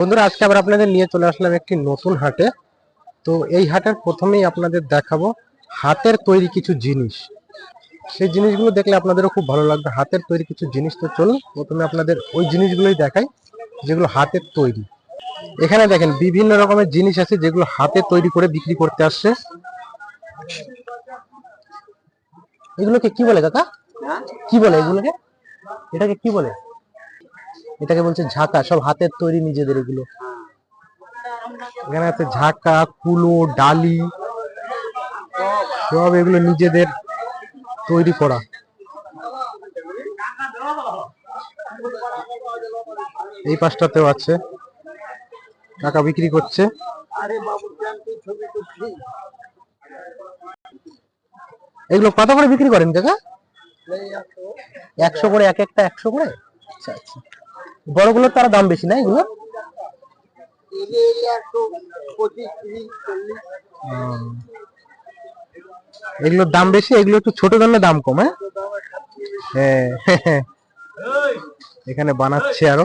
বন্ধুরা আজকে আবার আপনাদের নিয়ে চলে আসলাম একটি নতুন হাটে। তো এই হাটের প্রথমেই আপনাদের দেখাবো হাতের তৈরি কিছু জিনিস। সেই জিনিসগুলো দেখলে আপনাদেরও খুব ভালো লাগবে। হাতের তৈরি কিছু জিনিস তো চলুন প্রথমে আপনাদের ওই জিনিসগুলোই দেখাই যেগুলো হাতের তৈরি। এখানে দেখেন বিভিন্ন রকমের জিনিস আছে যেগুলো হাতে তৈরি করে বিক্রি করতে আসছে। এগুলোকে কি বলে কাকা? কি বলে এগুলোকে? এটাকে কি বলে? এটাকে বলছে ঝাঁকা, সব হাতের তৈরি নিজেদের এগুলো। এখানে আছে ঝাঁকা, কুলো, ডালি, সব এগুলো নিজেদের তৈরি করা। এই পাশটাতেও আছে। টাকা বিক্রি করছে। এগুলো কত করে বিক্রি করেন কাকা? একশো করে, এক একটা একশো করে? আচ্ছা আচ্ছা। বড়গুলোর তারা দাম বেশি না এগুলো। এগুলোর দাম বেশি, এগুলো একটু ছোট জন্য দাম কম হ্যাঁ? হ্যাঁ এখানে বানাচ্ছে আরও।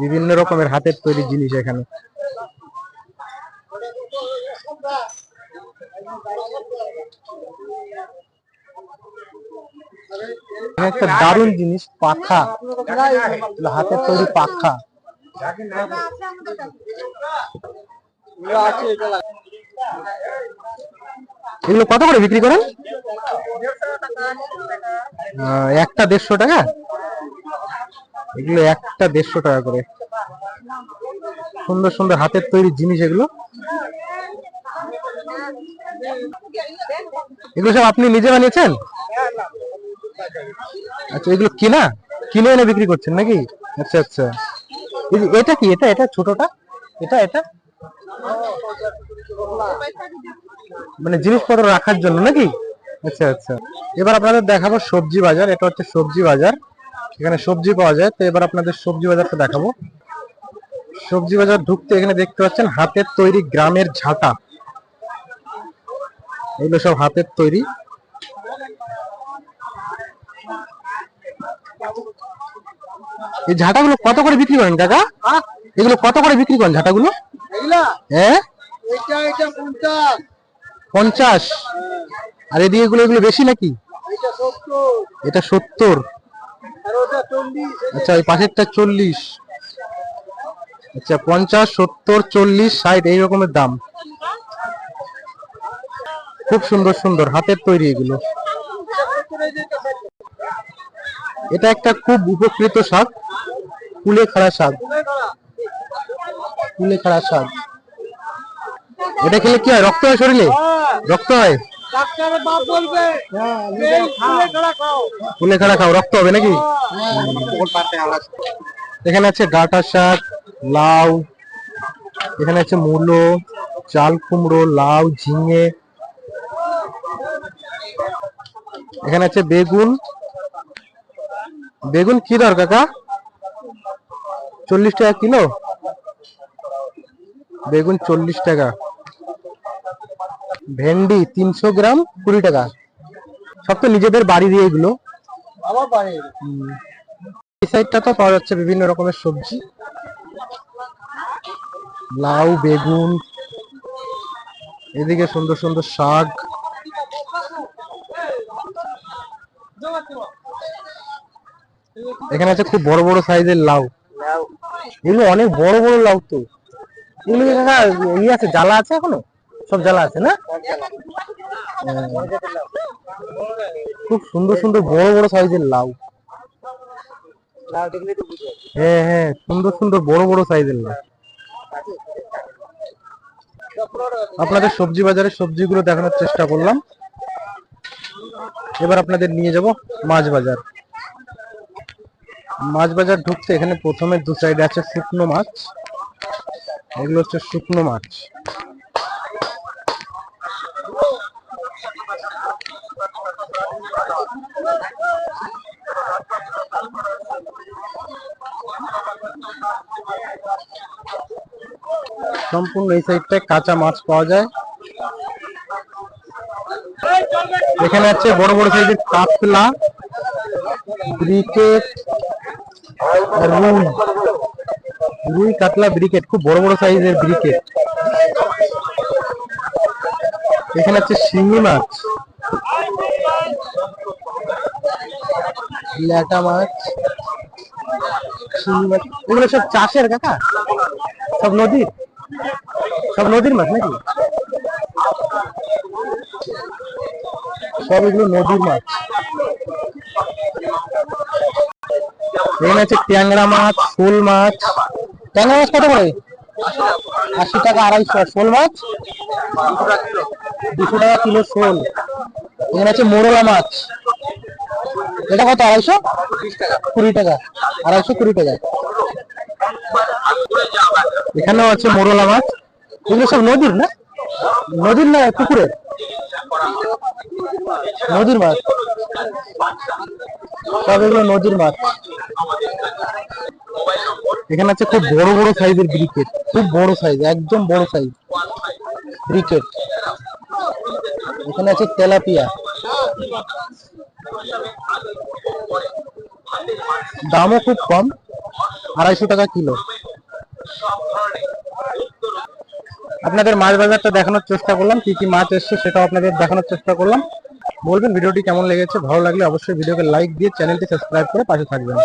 বিভিন্ন রকমের হাতের তৈরি জিনিস এখানে। একটা দারুণ জিনিস, পাখা। হাতের তৈরি পাখা। এগুলো কত করে বিক্রি করেন? একটা দেড়শো টাকা? এগুলো একটা দেড়শো টাকা করে। সুন্দর সুন্দর হাতের তৈরি জিনিস এগুলো। এগুলো সব আপনি নিজে বানিয়েছেন? আচ্ছা এগুলো কিনা? কিনে এনে বিক্রি করছেন নাকি? আচ্ছা আচ্ছা। এটা কি? এটা এটা ছোটটা? এটা এটা? মানে জিনিসপত্র রাখার জন্য নাকি? আচ্ছা আচ্ছা। এবার আপনাদের দেখাবো সবজি বাজার। এটা হচ্ছে সবজি বাজার। এখানে সবজি পাওয়া যায়। তো এবার আপনাদের সবজি বাজারটা দেখাবো। সবজি বাজার ঢুকতে এখানে দেখতে পাচ্ছেন হাতের তৈরি গ্রামের ঝাঁটা। এগুলো সব হাতের তৈরি। এই ঝাঁটাগুলো কত করে বিক্রি করেন কাকা? এগুলো কত করে বিক্রি করেন ঝাঁটাগুলো? হ্যাঁ পঞ্চাশ। আর এদিকে এগুলো এগুলো বেশি নাকি? এটা সত্তর। আচ্ছা এই পাশেরটা চল্লিশ। আচ্ছা পঞ্চাশ সত্তর চল্লিশ ষাট এই রকমের দাম। খুব সুন্দর সুন্দর হাতের তৈরি এগুলো। এটা একটা খুব উপকৃত শাক। কুলে খাড়া শাক। কুলে খাড়া শাক। এটা খেলে কি হয়? রক্ত হয় শরীরে? রক্ত হয়? ডাক্তারের বাপ বলবে এই ফুলে খাড়া খাও। কুলে খাড়া খাও রক্ত হবে নাকি? এখানে আছে ডাঁটা শাক লাউ। এখানে আছে মূলো চাল কুমড়ো লাউ ঝিঙে। এখানে আছে বেগুন। বেগুন কি দর কাকা? চল্লিশ টাকা কিলো? বেগুন চল্লিশ টাকা। ভেন্ডি তিনশো গ্রাম কুড়ি টাকা। সব তো নিজেদের বাড়ি দিয়ে এগুলো। আমার বাড়ি। এই সাইডটা তো পাওয়া যাচ্ছে বিভিন্ন রকমের সবজি। লাউ বেগুন এদিকে সুন্দর সুন্দর শাক। এখানে আছে খুব বড় বড় সাইজের লাউ। এগুলো অনেক বড় বড় লাউ তো। এগুলো ইয়ে আছে, জ্বালা আছে এখনও? সব জ্বালা আছে না? হ্যাঁ। খুব সুন্দর সুন্দর বড় বড় সাইজের লাউ। হ্যাঁ হ্যাঁ সুন্দর সুন্দর বড় বড় সাইজের লাউ। আপনাদের সবজি বাজারে সবজিগুলো দেখানোর চেষ্টা করলাম। এবার আপনাদের নিয়ে যাব মাছ বাজার। মাছ বাজার ঢুকতে এখানে প্রথমে দু সাইডে আছে শুকনো মাছ। এগুলো হচ্ছে শুকনো মাছ। সম্পূর্ণ এই সাইডটায় কাঁচা মাছ পাওয়া যায়। এখানে আছে বড় বড় সাইজের কাতলা ব্রিকেট রুই রুই কাতলা ব্রিকেট, খুব বড় বড় সাইজের ব্রিকেট। এখানে আছে শিঙি মাছ। ল্যাটা মাছ। শিঙি মাছ। এগুলো সব চাষের কাকা? সব নদীর? সব নদীর মাছ নাকি? সব এগুলো নদীর মাছ। এখানে আছে ট্যাংরা মাছ, শোল মাছ। ট্যাংরা মাছ কত করে? আশি টাকা আড়াইশো। শোল মাছ? দুশো টাকা কিলো শোল। এখানে আছে মোরলা মাছ। এটা কত, আড়াইশো? কুড়ি টাকা। আড়াইশো কুড়ি টাকা। এখানেও আছে মোরলা মাছ। এগুলো সব নদীর না? নদীর না, পুকুরের? নদীর মাছ। সব এগুলো নদীর মাছ। এখানে আছে খুব বড় বড় সাইজের ব্রিকেট, খুব বড় সাইজ, একদম বড় সাইজ ব্রিকেট। এখানে আছে তেলাপিয়া। দামও খুব কম, আড়াইশো টাকা কিলো। আপনাদের মাছ বাজারটা দেখানোর চেষ্টা করলাম, কি কি মাছ এসছে সেটাও আপনাদের দেখানোর চেষ্টা করলাম। বলবেন, ভিডিওটি কেমন লেগেছে, ভালো লাগলে অবশ্যই ভিডিওকে লাইক দিয়ে চ্যানেলটি সাবস্ক্রাইব করে পাশে থাকবেন।